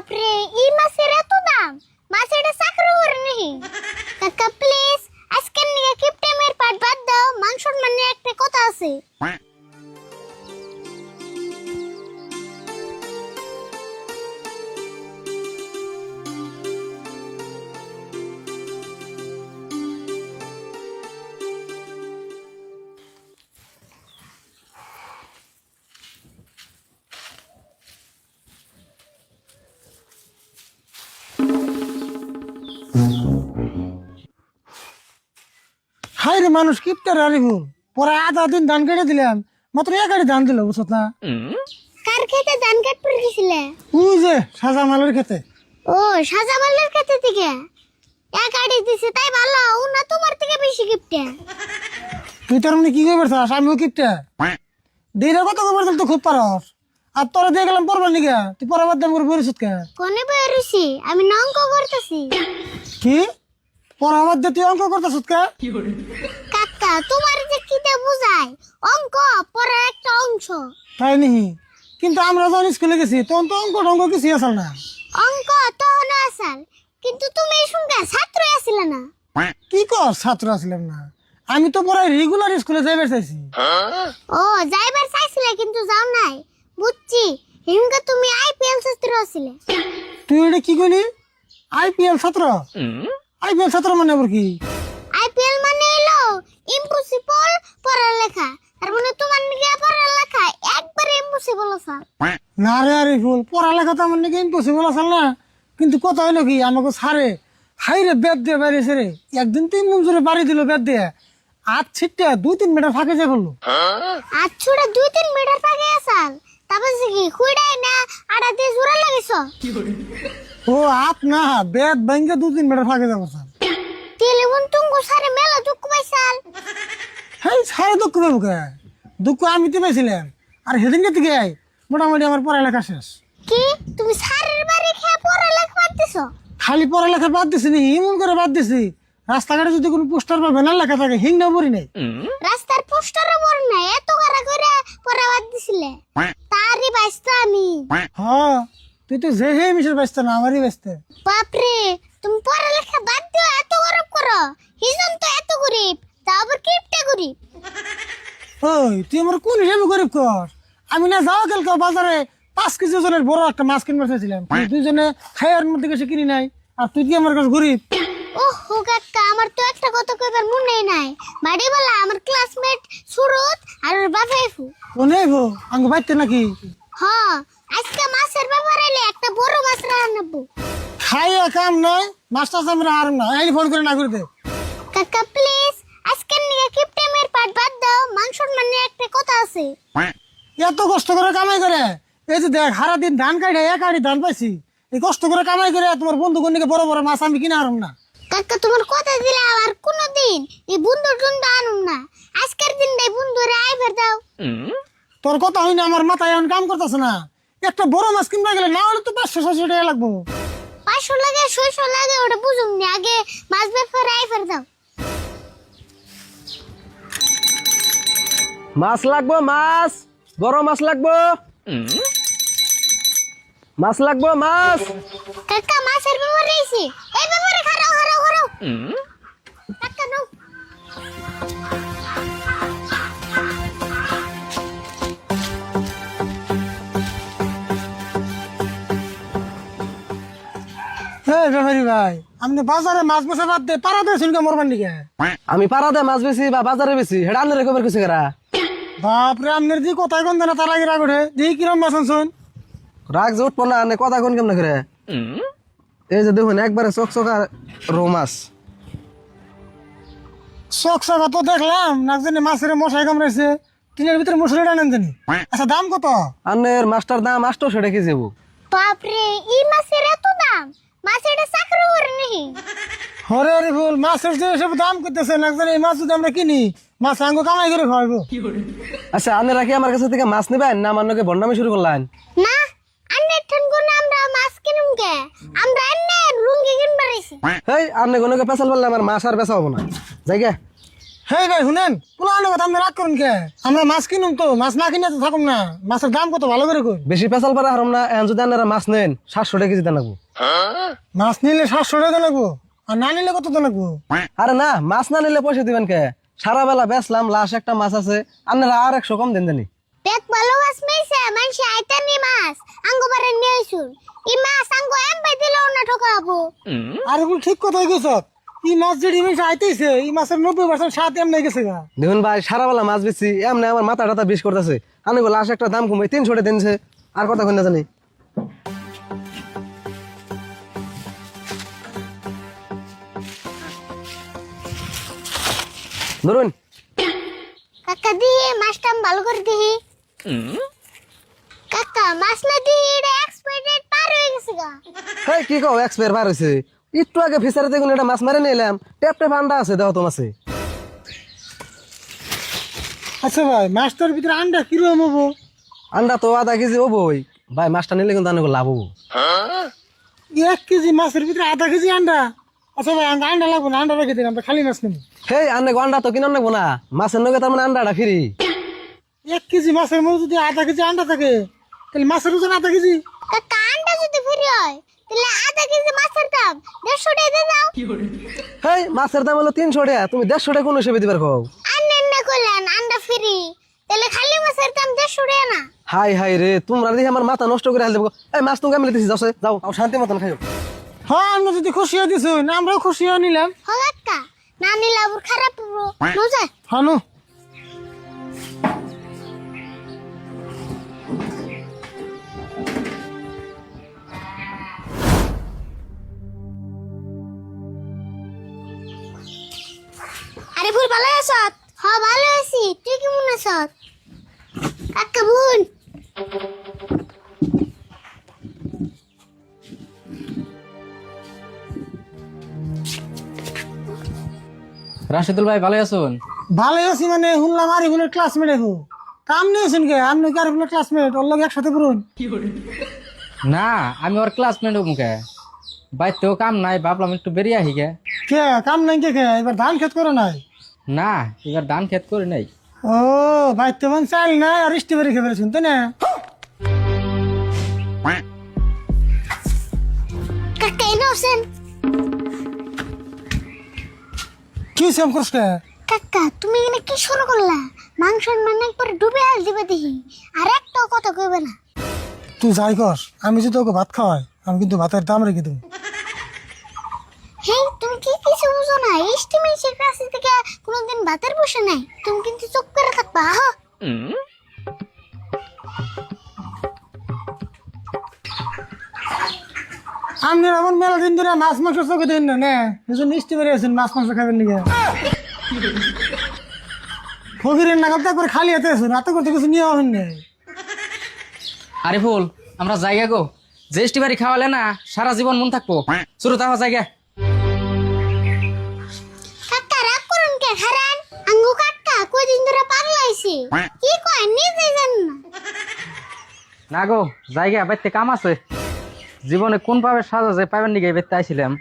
বাপরে এই মাছের এত দাম মাছের চাকরি করে হাই রে মানুষ কিপটার আরে ভুল পরে আধা দিন ধান কেটে দিলাম মাত্র এক গাড়ি ধান দিল বুঝত না? কার খেতে ধান কাট পড়ে গেছিলে? ওই যে সাজা মালের খেতে ও সাজামালের খেতে থেকে? এক আড়ি দিছে তাই ভালো ও না তোমার থেকে বেশি গিফটে তুই তার মানে কি করবে আমিও কিপটা। দিনে কত খবর তো খুব পারস। আর তোরা দিয়ে গেলাম পড়বার নিকে তুই পড়াবার দাম করে পরিশোধ কে কোনে বই রুছি আমি নঙ্ক করতেছি। কি? পড়াবার দিয়ে তুই অঙ্ক করতেছ কে কাকা তোমার যে কিতে বুঝায়? অঙ্ক পড়ার একটা অংশ। তাই নিহি। কিন্তু আমরা যখন স্কুলে গেছি তখন তো অঙ্ক টঙ্ক কিছুই আসল না। অঙ্ক তখন আসাল। কিন্তু তুমি এই সঙ্গে ছাত্র আসলে না। কি কর ছাত্র আসলাম না? আমি তো পরে রেগুলার স্কুলে যাইবার চাইছি। ও যাইবার চাইছিলে কিন্তু যাও নাই। বুঝছি হিমকে তুমি আইপিএল ছাত্র আসলে তুই এটা কি কইলি? আইপিএল ছাত্র? আইপিএল ছাত্র মানে আবার কি? আইপিএল মানে এলো ইম্পসিবল পড়ালেখা। আর মানে তোমার নিকে পড়ালেখা একবারে ইম্পসিবল স্যার না রে আরে ফুল পড়ালেখা তো আমার নাকি ইম্পসিবল আসল না। কিন্তু কথা হইল কি আমাকে সারে হাই রে বেদ দিয়ে বেরিয়েছে রে। একদিন তিন মঞ্জুরে বাড়ি দিল বেদ দিয়ে। আট ছিটটা দুই তিন মিটার ফাঁকে যে করল। আর ছোড়া দুই তিন মিটার পাকে আসাল তারপর কি খুঁড়াই না আড়া দিয়ে জোড়া লাগিস ও আট না বেদ ব্যাংকে দু তিন মিটার ফাঁকে যাব স্যার। টেলিফোন তুঙ্গু সারে মেলা দুঃখ পাইছাল। হ্যাঁ সারে দুঃখ পাবো কে? দুঃখ আমি তো পাইছিলাম আর সেদিনকে থেকে মোটামুটি আমার পড়ালেখা শেষ। কি? তুমি সারের বাড়ি খেয়ে পড়ালেখা করতেছ খালি পড়ালেখা বাদ দিছি নি এমন করে বাদ দিছি। রাস্তাঘাটে যদি কোনো পোস্টার বা ব্যানার লেখা থাকে হিং না পড়ি নাই। রাস্তার পোস্টারে পড় না এত করা করে পড়া বাদ দিছিলে। বাইসতো আমি। হ্যাঁ তুই তো যে মিশের ব্যস্ত না আমারই ব্যস্ত। বাপরে তুমি পড়ালেখা বাদ দিও এত গরব করো। হিজন তো এত গরিব তা আবার কিপটা গরিব? ওই তুই আমার কোন হিসাবে গরিব কর? আমি না যাওয়া কালকে বাজারে পাঁচ কেজি ওজনের বড় একটা মাছ কিনবার চাইছিলাম। তুই দুজনে খাইয়ার মধ্যে গেছে কিনি নাই আর তুই কি আমার কাছে গরিব? ওহ কাকা আমার তো একটা কথা কইবার মনে নাই। বাড়িওয়ালা আমার ক্লাসমেট সুরত আর ওর বাবা এফু নেই ভো আঙ্গ বাইতে নাকি? হ আজকে মাছের ব্যাপার এলে একটা বড় মাছ রান্নাবো খাইয়া কাম নাই মাছটা আমরা আর না এই ফোন করে না করে দে কাকা প্লিজ আজকে নিয়ে কিপটেমের পাট বাদ দাও মাংসর মানে একটা কথা আছে। এত কষ্ট করে কামাই করে? এই যে দেখ সারা দিন ধান কাটে এক আড়ি ধান পাইছি। এই কষ্ট করে কামাই করে তোমার বন্ধু কন্যাকে বড় বড় মাছ আমি কিনে আরম না। কাকা তোমার কথা দিলে আর কোনোদিন এই বন্ধুর জন্য আনুম না। আজকের দিনটাই বন্ধুরে আইবার দাও। তোর কথা হই না আমার মাথায় এখন কাম করতেছে না। একটা বড় মাছ কিনবা গেলে না হলে তো পাঁচশো ছশো টাকা লাগবো। পাঁচশো লাগে ছয়শো লাগে ওটা বুঝুম নি। আগে মাছ ব্যাপারে আইবার দাও মাছ লাগবো মাছ! বড় মাছ লাগবো। মাছ লাগবো মাছ! কাকা মাছের ব্যাপারি ভাই। আপনি বাজারে মাছ বেচা বাদ দে পারা দিয়ে শুনকে মরবার নিকে? আমি মাছ বেশি বা বাজারে বেশি হেটা আনলে রেকমের কিছু করা বাপরে আপনার যে কথাই কোন দেনা তার আগে রাগ ওঠে। দেখি কিরম মাছ আনছুন রাগ যে উঠবো না আনে কথা কোন কেমন করে? এই যে দেখুন একবারে চক চকা রৌ মাছ। তো দেখলাম না জানি মাছের মশাই কামড়াইছে। টিনের ভিতরে মশারি টানেন জানি আচ্ছা দাম কত? আনের মাছটার দাম আষ্ট সেটা কি যাব বাপরে এই মাছের এত দাম? মাছ এটা চাকরি করে নাকি হরে হরে ফুল মাছের যে সব দাম করতেছে না জানি এই মাছ যদি আমরা কিনি মাছ আঙ্গ কামাই করে খাওয়াবো আচ্ছা আনেরা কি আমার কাছে থেকে মাছ নেবেন না আমার নাকি বন্ডামি শুরু করলেন? না আন্নের ঠান কোন আমরা মাছ কিনুম কে? আমরা আন্নে লুঙ্গি কিনবার আমার মাছ আর পেশা হব না। জায়গা হেই ভাই শুনেন? পুলানো কথা আপনি রাগ করুন কে? আমরা মাছ কিনুম তো মাছ না কিনে তো থাকুন না। মাছের দাম কত? ভালো করে কই। বেশি পেশাল পারা হারম না এখন যদি আপনারা মাছ নেন সাতশো টাকা কেজি মাছ নিলে সাতশো টাকা লাগবো আর না নিলে কত লাগবো আরে না মাছ না নিলে পয়সা দিবেন কে? সারা বেলা বেচলাম লাশ একটা মাছ আছে আপনারা আর একশো কম দেন জানি। দেখ ভালো মাছ মেয়েছে মানুষ আইতানি মাছ আঙ্গো বারে নিয়ে এই মাছ আঙ্গো এমবাই দিলেও না ঠকাবো। আর ঠিক কথাই গেছ এই মাছ যেটি মেশে আইতেছে এই মাছের নব্বই পার্সেন্ট স্বাদ এমনি গেছে গা। দেখুন ভাই সারা বেলা মাছ বেচছি এমনি আমার মাথা টাথা বিষ করতেছে। আমি লাশ একটা দাম কমে তিনশো টাকা দিনছে। আর কথা কই না জানি। ধরুন। কাকা দিয়ে মাছটা আমি ভালো করে দিহি কাকা মাছ না দিয়ে এটা এক্সপায়ার পার হয়ে গেছে গা। হ্যাঁ কি কও এক্সপায়ার বার হয়েছে একটু আগে ফিসারে দেখুন এটা মাছ মারে নিলাম। টেপ টেপ আন্ডা আছে দেওয়া তো মাছে। আচ্ছা ভাই মাছটার ভিতরে আন্ডা কীরকম হব? আন্ডা তো আধা কেজি হবোই। ভাই মাছটা নিলে কিন্তু অনেক লাভ হব। এক কেজি মাছের ভিতরে আধা কেজি আন্ডা? আচ্ছা ভাই আন্ডা লাগবো না আন্ডা রেখে দিন আমরা খালি মাছ নেব। হেই আন্নে আন্ডা তো কিনে নেব না। মাছের নগে তার মানে আন্ডাটা ফিরি। এক কেজি মাছের মধ্যে যদি আধা কেজি আন্ডা থাকে তাহলে মাছের ওজন আধা কেজি? আন্ডা যদি ফ্রি হয় তাহলে আধা কেজি মাছের দাম। দেড়শো টাকা দিয়ে দাও। হেই মাছের দাম হলো তিনশো টাকা। তুমি দেড়শো টাকা কোন হিসেবে দিবার খাও আন্ডা না করলেন আন্ডা ফ্রি। তাহলে খালি মাছের দাম দেড়শো টাকা না? হাই হাই রে তোমরা দেখি আমার মাথা নষ্ট করে হাল দেবো এই মাছ তুমি আমি দিছি যাও যাও যাও, শান্তি মতন খাইও। হ্যাঁ আমরা যদি খুশি হয়ে দিছো আমরাও খুশি হয়ে নিলাম। হ কাকা না নিলে আবার খারাপ হব। বুঝা আরে ভুল ভালো আছ? হ ভালো আছি। তুই কেমন আছ? কাকা বোন। রাশেদুল ভাই ভালো আছেন? ভালো আছি মানে শুনলাম আর এগুলো ক্লাসমেট এখন কাম নিয়েছেন কে? আর নাকি আর এগুলো ক্লাসমেট ওর লোক একসাথে করুন না আমি ওর ক্লাসমেট মুখে তো কাম নাই ভাবলাম একটু বেরিয়ে আহি গে কে? কাম নাই কে কে? এবার ধান খেত করে নাই। না এবার ধান খেত করে নাই। ও ভাই তেমন চাল নাই আর স্ট্রবেরি খেয়ে ফেলেছেন তাই না? কাকা এনে আছেন কি সেম করছ কাকা তুমি এখানে কি শুরু করলা? মাংস মানে একবার ডুবে আল দিবে দেখি আর একটাও কথা কইবে না। তুই যাই কর আমি যদি তোকে ভাত খাওয়াই আমি কিন্তু ভাতের দাম রেখে দেবো। হেই তুমি কি কিছু বুঝো না ইস্টিমেল সে ক্লাসে থেকে কোনোদিন ভাতের বসে নাই। তুমি কিন্তু চুপ করে থাকবা আপনি এমন মেলা দিন ধরে মাছ মাংস চোখে দিন না নে? এজন্য আছেন মাছ মাংস খাবেন নাকি? ফকিরের নাগাল তো একবার খালি হাতে আছেন রাতে করতে কিছু নিয়ে হবেন না? আরে ফুল আমরা জায়গা গো। যে বাড়ি খাওয়ালে না সারা জীবন মন থাকব। শুরু তাহা জায়গা। হারান, আঙ্গু ধরে কি কয়, নিজে না। গো, জায়গা বাইতে কাম আছে। জীবনে কোন পাবে সাজা যে পাবেন নিগে বাইতে আইছিলাম।